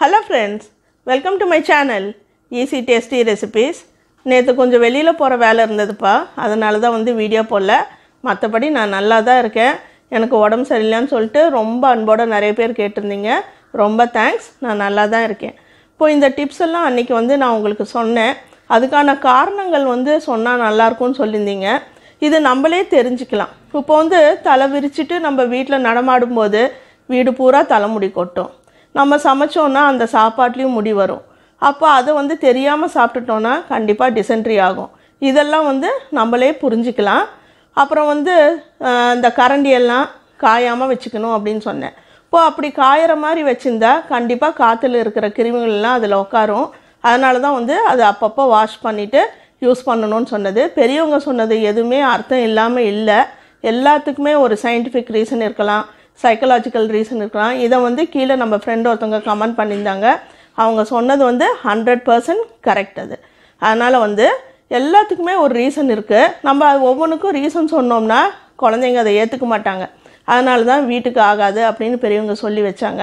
Hello friends welcome to my channel easy tasty recipes நேற்று கொஞ்சம் வெளியில் போகிற வேலை இருந்ததுப்பா. அதனால தான் வந்து வீடியோ போடல. மற்றபடி நான் நல்லா தான் இருக்கேன். எனக்கு உடம்பு சரியில்லைன்னு சொல்லிட்டு ரொம்ப அன்போடு நிறைய பேர் கேட்டிருந்தீங்க. ரொம்ப தேங்க்ஸ் நான் நல்லா தான் இருக்கேன். இப்போ இந்த டிப்ஸ் எல்லாம் அன்றைக்கி வந்து நான் உங்களுக்கு சொன்னேன். அதுக்கான காரணங்கள் வந்து சொன்னால் நல்லாயிருக்கும்னு சொல்லியிருந்தீங்க. இது நம்மளே தெரிஞ்சுக்கலாம். இப்போ வந்து தலை விரிச்சிட்டு நம்ம வீட்டில் நடமாடும்போது வீடு பூரா தலைமுடி கொட்டும். நம்ம சமைச்சோன்னா அந்த சாப்பாட்லேயும் முடி வரும். அப்போ அதை வந்து தெரியாமல் சாப்பிட்டுட்டோன்னா கண்டிப்பாக டிசென்ட்ரி ஆகும். இதெல்லாம் வந்து நம்மளே புரிஞ்சுக்கலாம். அப்புறம் வந்து இந்த கரண்டியெல்லாம் காயாமல் வச்சுக்கணும் அப்படின்னு சொன்னேன். இப்போது அப்படி காயிற மாதிரி வச்சுருந்தா கண்டிப்பாக காற்றுல இருக்கிற கிருமிகள் எல்லாம் அதில் உட்காரும். அதனால தான் வந்து அதை அப்பப்போ வாஷ் பண்ணிவிட்டு யூஸ் பண்ணணும்னு சொன்னது. பெரியவங்க சொன்னது எதுவுமே அர்த்தம் இல்லாமல் இல்லை. எல்லாத்துக்குமே ஒரு சயின்டிஃபிக் ரீசன் இருக்கலாம். சைக்கலாஜிக்கல் ரீசன் இருக்கலாம். இதை வந்து கீழே நம்ம ஃப்ரெண்ட் ஒருத்தவங்க கமெண்ட் பண்ணியிருந்தாங்க. அவங்க சொன்னது வந்து ஹண்ட்ரட் பர்சன்ட் கரெக்ட் அது. அதனால் வந்து எல்லாத்துக்குமே ஒரு ரீசன் இருக்குது நம்ம அது ஒவ்வொன்றுக்கும் ரீசன் சொன்னோம்னா குழந்தைங்க அதை ஏற்றுக்க மாட்டாங்க. அதனால தான் வீட்டுக்கு ஆகாது அப்படின்னு பெரியவங்க சொல்லி வச்சாங்க.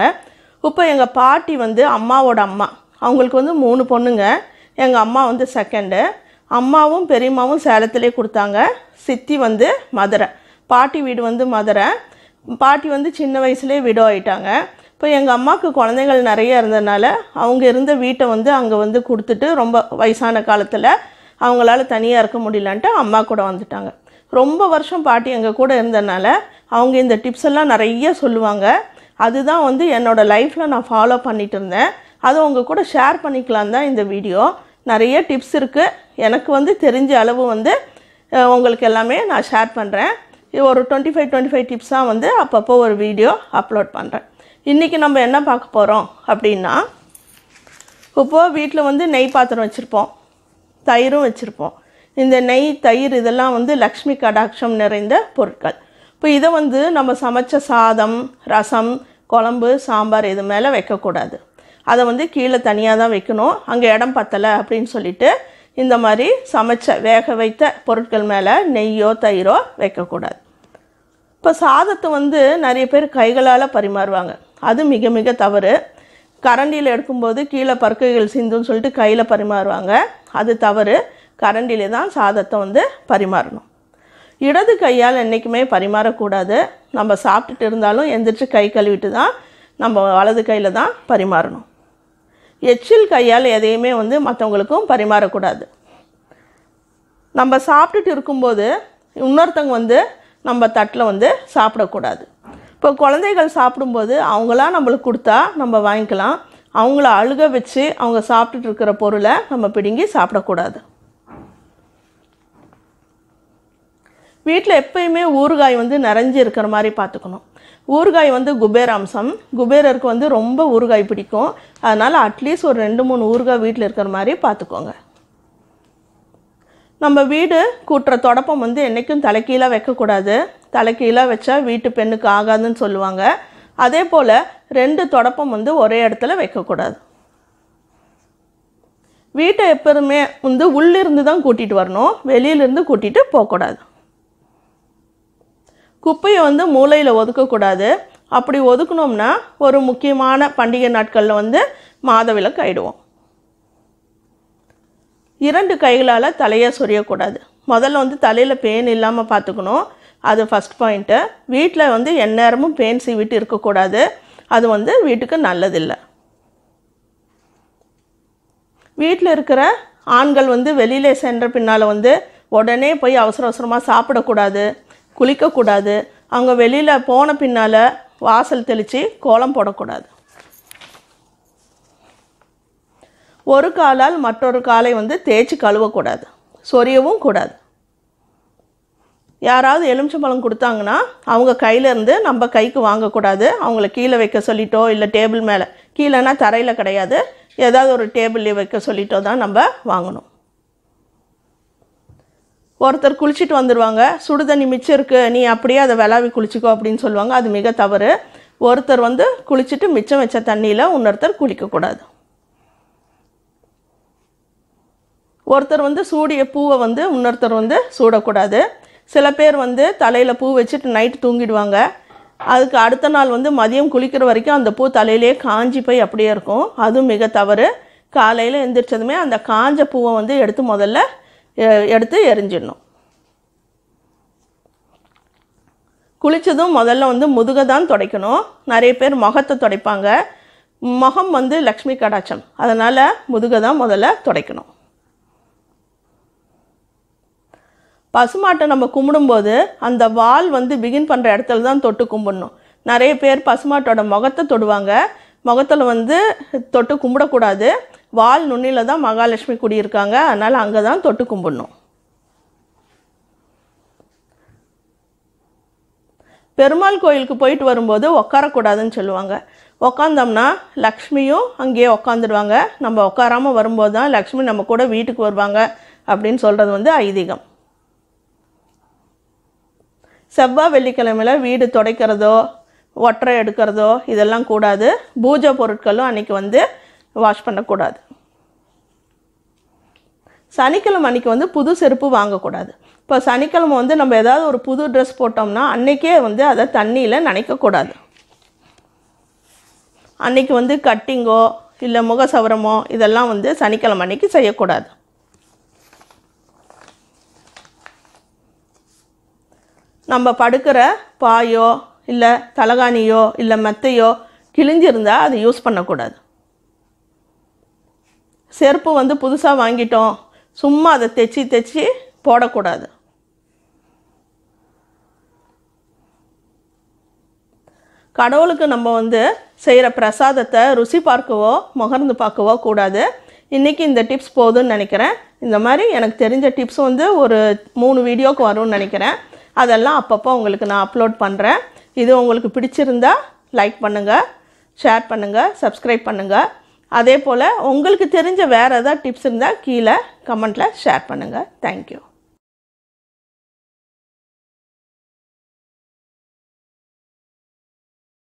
இப்போ எங்கள் பாட்டி வந்து அம்மாவோட அம்மா. அவங்களுக்கு வந்து மூணு பொண்ணுங்க. எங்கள் அம்மா வந்து செகண்டு அம்மாவும் பெரியம்மாவும் சேலத்திலே கொடுத்தாங்க. சித்தி வந்து மதுரை. பாட்டி வீடு வந்து மதுரை. பாட்டி வந்து சின்ன வயசுலேயே விடோ ஆயிட்டாங்க. இப்போ எங்கள் அம்மாவுக்கு குழந்தைகள் நிறைய இருந்ததுனால அவங்க இருந்த வீட்டை வந்து அங்கே வந்து கொடுத்துட்டு ரொம்ப வயசான காலத்தில் அவங்களால தனியாக இருக்க முடியலான்ட்டு அம்மா கூட வந்துட்டாங்க. ரொம்ப வருஷம் பாட்டி எங்கள் கூட இருந்ததுனால அவங்க இந்த டிப்ஸ் எல்லாம் நிறைய சொல்லுவாங்க. அதுதான் வந்து என்னோடய லைஃப்பில் நான் ஃபாலோ பண்ணிட்டு இருந்தேன். அதை உங்கள் கூட ஷேர் பண்ணிக்கலாம் தான் இந்த வீடியோ நிறைய டிப்ஸ் இருக்குது எனக்கு வந்து தெரிஞ்ச அளவு வந்து உங்களுக்கு எல்லாமே நான் ஷேர் பண்ணுறேன் ஒரு டுவெண்ட்டி ஃபைவ் டுவெண்ட்டி ஃபைவ் டிப்ஸாக வந்து அப்பப்போ ஒரு வீடியோ அப்லோட் பண்ணுறேன் இன்றைக்கி நம்ம என்ன பார்க்க போகிறோம் அப்படின்னா இப்போது வீட்டில் வந்து நெய் பாத்திரம் வச்சுருப்போம் தயிரும் வச்சுருப்போம். இந்த நெய் தயிர் இதெல்லாம் வந்து லக்ஷ்மி கடாட்சம் நிறைந்த பொருட்கள். இப்போ இதை வந்து நம்ம சமைச்ச சாதம் ரசம் குழம்பு சாம்பார் இது மேலே வைக்கக்கூடாது. அதை வந்து கீழே தனியாக தான் வைக்கணும். அங்கே இடம் பத்தலை அப்படின்னு சொல்லிட்டு இந்த மாதிரி சமைச்ச வேக வைத்த பொருட்கள் மேலே நெய்யோ தயிரோ வைக்கக்கூடாது. இப்போ சாதத்தை வந்து நிறைய பேர் கைகளால் பரிமாறுவாங்க. அது மிக மிக தவறு. கரண்டியில் எடுக்கும்போது கீழே பருக்கைகள் சிந்துன்னு சொல்லிட்டு கையில் பரிமாறுவாங்க. அது தவறு. கரண்டியில தான் சாதத்தை வந்து பரிமாறணும். இடது கையால் என்றைக்குமே பரிமாறக்கூடாது. நம்ம சாப்பிட்டுட்டு இருந்தாலும் எந்திரிச்சு கை கழுவிட்டு தான் நம்ம வலது கையில் தான் பரிமாறணும். எச்சில் கையால் எதையுமே வந்து மற்றவங்களுக்கும் பரிமாறக்கூடாது. நம்ம சாப்பிட்டுட்டு இருக்கும்போது இன்னொருத்தவங்க வந்து நம்ம தட்டில் வந்து சாப்பிடக்கூடாது. இப்போ குழந்தைகள் சாப்பிடும்போது அவங்களா நம்மளுக்கு கொடுத்தா நம்ம வாங்கிக்கலாம். அவங்கள அழுக வச்சு அவங்க சாப்பிட்டுட்டு இருக்கிற பொருளை நம்ம பிடுங்கி சாப்பிடக்கூடாது. வீட்டில் எப்பயுமே ஊறுகாய் வந்து நிறைஞ்சு இருக்கிற மாதிரி பார்த்துக்கணும். ஊறுகாய் வந்து குபேர அம்சம் குபேரருக்கு வந்து ரொம்ப ஊறுகாய் பிடிக்கும். அதனால் அட்லீஸ்ட் ஒரு ரெண்டு மூணு ஊறுகாய் வீட்டில் இருக்கிற மாதிரி பார்த்துக்கோங்க. நம்ம வீடு கூட்டுற தொடப்பம் வந்து என்றைக்கும் தலைக்கீழாக வைக்கக்கூடாது. தலைக்கீழாக வச்சா வீட்டு பெண்ணுக்கு ஆகாதுன்னு சொல்லுவாங்க. அதே போல் ரெண்டு தொடப்பம் வந்து ஒரே இடத்துல வைக்கக்கூடாது. வீட்டை எப்போதுமே வந்து உள்ளிருந்து தான் கூட்டிகிட்டு வரணும். வெளியிலேருந்து கூட்டிகிட்டு போகக்கூடாது. குப்பையை வந்து மூலையில் ஒதுக்கக்கூடாது. அப்படி ஒதுக்குனோம்னா ஒரு முக்கியமான பண்டிகை நாட்களில் வந்து மாதவிலக்கு ஆயிடுவோம். இரண்டு கைகளால் தலையை சொரியக்கூடாது. முதல்ல வந்து தலையில் பேன் இல்லாமல் பார்த்துக்கணும். அது ஃபஸ்ட் பாயிண்ட்டு வீட்டில் வந்து எந்நேரமும் பேன் சீவிட்டு இருக்கக்கூடாது. அது வந்து வீட்டுக்கு நல்லதில்லை. வீட்டில் இருக்கிற ஆண்கள் வந்து வெளியில் சென்ற பின்னால் வந்து உடனே போய் அவசர அவசரமாக சாப்பிடக்கூடாது குளிக்கக்கூடாது. அவங்க வெளியில் போன பின்னால் வாசல் தெளித்து கோலம் போடக்கூடாது. ஒரு காலால் மற்றொரு காலை வந்து தேய்ச்சி கழுவக்கூடாது. சொரியவும் கூடாது. யாராவது எலுமிச்சம்பழம் கொடுத்தாங்கன்னா அவங்க கையிலேருந்து நம்ம கைக்கு வாங்கக்கூடாது. அவங்கள கீழே வைக்க சொல்லிட்டோ இல்லை டேபிள் மேலே கீழேனா தரையில் கிடையாது. ஏதாவது ஒரு டேபிள்லேயே வைக்க சொல்லிட்டோ தான் நம்ம வாங்கணும். ஒருத்தர் குளிச்சுட்டு வந்துடுவாங்க சுடுதண்ணி மிச்சம் இருக்கு நீ அப்படியே அதை விளாவி குளிச்சுக்கோ அப்படின்னு சொல்லுவாங்க. அது மிக தவறு. ஒருத்தர் வந்து குளிச்சுட்டு மிச்சம் வச்ச தண்ணியில் இன்னொருத்தர் குளிக்கக்கூடாது. ஒருத்தர் வந்து சூடிய பூவை வந்து இன்னொருத்தர் வந்து சூடக்கூடாது. சில பேர் வந்து தலையில் பூ வச்சுட்டு நைட்டு தூங்கிடுவாங்க. அதுக்கு அடுத்த நாள் வந்து மதியம் குளிக்கிற வரைக்கும் அந்த பூ தலையிலே காஞ்சி போய் அப்படியே இருக்கும். அதுவும் மிக தவறு. காலையில் எந்திரிச்சதுமே அந்த காஞ்ச பூவை வந்து எடுத்து முதல்ல எ- எடுத்து எரிஞ்சிடணும். குளித்ததும் முதல்ல வந்து முதுகை தான் துடைக்கணும். நிறைய பேர் முகத்தை துடைப்பாங்க. முகம் வந்து லக்ஷ்மி கடாட்சம். அதனால் முதுகை தான் முதல்ல துடைக்கணும். பசுமாட்டை நம்ம கும்பிடும்போது அந்த வால் வந்து பிகின் பண்ணுற இடத்துல தான் தொட்டு கும்பிடணும். நிறைய பேர் பசுமாட்டோட முகத்தை தொடுவாங்க. முகத்தில் வந்து தொட்டு கும்பிடக்கூடாது. வால் நுண்ணியில் தான் மகாலட்சுமி குடியிருக்காங்க. அதனால் அங்கே தான் தொட்டு கும்பிடணும். பெருமாள் கோயிலுக்கு போயிட்டு வரும்போது உட்காரக்கூடாதுன்னு சொல்லுவாங்க. உக்காந்தோம்னா லக்ஷ்மியும் அங்கேயே உக்காந்துடுவாங்க. நம்ம உட்காராமல் வரும்போது தான் லக்ஷ்மி நம்ம கூட வீட்டுக்கு வருவாங்க அப்படின்னு சொல்கிறது வந்து ஐதீகம். செவ்வாய் வெள்ளிக்கிழமையில் வீடு துடைக்கிறதோ ஒற்றை எடுக்கிறதோ இதெல்லாம் கூடாது. பூஜை பொருட்களும் அன்றைக்கி வந்து வாஷ் பண்ணக்கூடாது. சனிக்கிழமை அன்றைக்கி வந்து புது செருப்பு வாங்கக்கூடாது. இப்போ சனிக்கிழமை வந்து நம்ம ஏதாவது ஒரு புது ட்ரெஸ் போட்டோம்னா அன்றைக்கே வந்து அதை தண்ணியில் நனைக்கக்கூடாது. அன்றைக்கி வந்து கட்டிங்கோ இல்லை முகசவரமோ இதெல்லாம் வந்து சனிக்கிழமை அன்னைக்கு செய்யக்கூடாது. நம்ம படுக்கிற பாயோ இல்லை தலகாணியோ இல்லை மெத்தையோ கிழிஞ்சிருந்தால் அதை யூஸ் பண்ணக்கூடாது. செருப்பு வந்து புதுசாக வாங்கிட்டோம். சும்மா அதை தைச்சி தைச்சி போடக்கூடாது. கடவுளுக்கு நம்ம வந்து செய்கிற பிரசாதத்தை ருசி பார்க்கவோ முகர்ந்து பார்க்கவோ கூடாது. இன்றைக்கி இந்த டிப்ஸ் போதும்னு நினைக்கிறேன். இந்த மாதிரி எனக்கு தெரிஞ்ச டிப்ஸ் வந்து ஒரு மூணு வீடியோவுக்கு வரும்னு நினைக்கிறேன். அதெல்லாம் அப்பப்போ உங்களுக்கு நான் அப்லோட் பண்ணுறேன் இது உங்களுக்கு பிடிச்சிருந்தா லைக் பண்ணுங்கள் ஷேர் பண்ணுங்கள் சப்ஸ்கிரைப் பண்ணுங்கள் அதே போல் உங்களுக்கு தெரிஞ்ச வேறு ஏதாவது டிப்ஸ் இருந்தால் கீழே கமெண்ட்டில் ஷேர் பண்ணுங்கள் தேங்க்யூ